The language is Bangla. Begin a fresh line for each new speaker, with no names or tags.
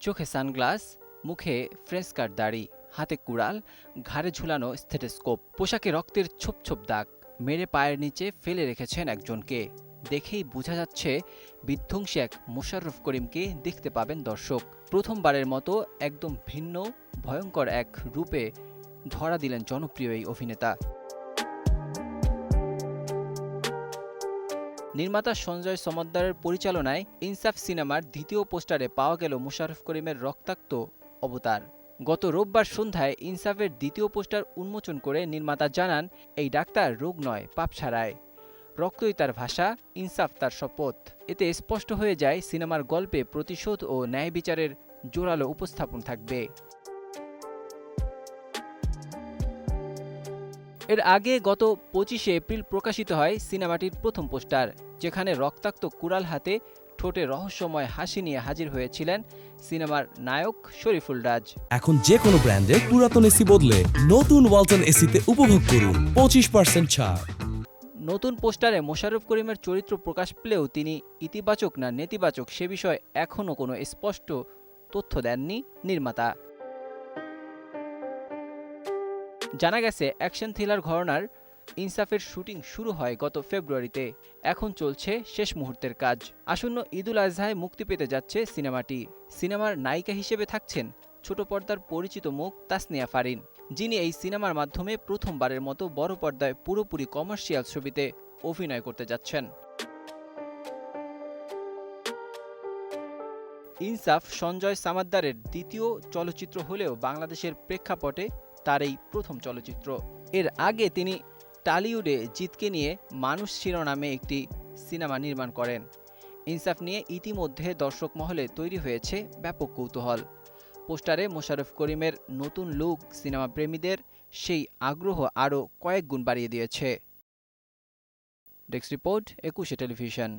চোখে সানগ্লাস, মুখে ফ্রেঞ্চ কাট দাড়ি, হাতে কুড়াল, ঘাড়ে ঝুলানো স্থেটোস্কোপ পোশাকে রক্তের ছোপ ছোপ দাগ। মেরে পায়ের নিচে ফেলে রেখেছেন একজনকে। দেখেই বোঝা যাচ্ছে, বিধ্বংসী এক মোশাররফ করিমকে দেখতে পাবেন দর্শক। প্রথমবারের মতো একদম ভিন্ন, ভয়ঙ্কর এক রূপে ধরা দিলেন জনপ্রিয় এই অভিনেতা। নির্মাতা সঞ্জয় সমদ্দারের পরিচালনায় ইনসাফ সিনেমার দ্বিতীয় পোস্টারে পাওয়া গেল মুশারফ করিমের রক্তাক্ত অবতার। গত রোববার সন্ধ্যায় ইনসাফের দ্বিতীয় পোস্টার উন্মোচন করে নির্মাতা জানান, এই ডাক্তার রোগ নয়, পাপ ছাড়ায় রক্তই তার ভাষা, ইনসাফ তার শপথ। এতে স্পষ্ট হয়ে যায়, সিনেমার গল্পে প্রতিশোধ ও ন্যায় বিচারের জোরালো উপস্থাপন থাকবে। এর আগে গত পঁচিশে এপ্রিল প্রকাশিত হয় সিনেমাটির প্রথম পোস্টার যেখানে রক্তাক্ত কুড়াল হাতে ঠোঁটে রহস্যময় হাসি নিয়ে হাজির হয়েছিলেন সিনেমার নায়ক শরীফুল রাজ।
এখন যে কোনো ব্র্যান্ডের পুরাতন এসি বদলে নতুন ওয়ালটন এসিতে উপভোগ করুন পঁচিশ পার্সেন্ট ছাড়।
নতুন পোস্টারে মোশাররফ করিমের চরিত্র প্রকাশ পেলেও তিনি ইতিবাচক না নেতিবাচক সে বিষয়ে এখনও কোনো স্পষ্ট তথ্য দেননি নির্মাতা। জানা গেছে, অ্যাকশন থ্রিলার ঘরনার ইনসাফের শুটিং শুরু হয় গত ফেব্রুয়ারিতে। এখন চলছে শেষ মুহূর্তের কাজ। আসন্ন ঈদুল আজহায় মুক্তি পেতে যাচ্ছে সিনেমাটি। সিনেমার নায়িকা হিসেবে থাকছেন ছোট পর্দার পরিচিত মুখ তাসনিয়া ফারিন, যিনি এই সিনেমার মাধ্যমে প্রথমবারের মতো বড় পর্দায় পুরোপুরি কমার্শিয়াল ছবিতে অভিনয় করতে যাচ্ছেন। ইনসাফ সঞ্জয় সামাদ্দারের দ্বিতীয় চলচ্চিত্র হলেও বাংলাদেশের প্রেক্ষাপটে তার এই প্রথম চলচ্চিত্র। এর আগে তিনি টালিউডে জিতকে নিয়ে মানুষ শিরোনামে একটি সিনেমা নির্মাণ করেন। ইনসাফ নিয়ে ইতিমধ্যে দর্শক মহলে তৈরি হয়েছে ব্যাপক কৌতূহল। পোস্টারে মোশাররফ করিমের নতুন লুক সিনেমা প্রেমীদের সেই আগ্রহ আরও কয়েক গুণ বাড়িয়ে দিয়েছে। Desk report Ekushey television.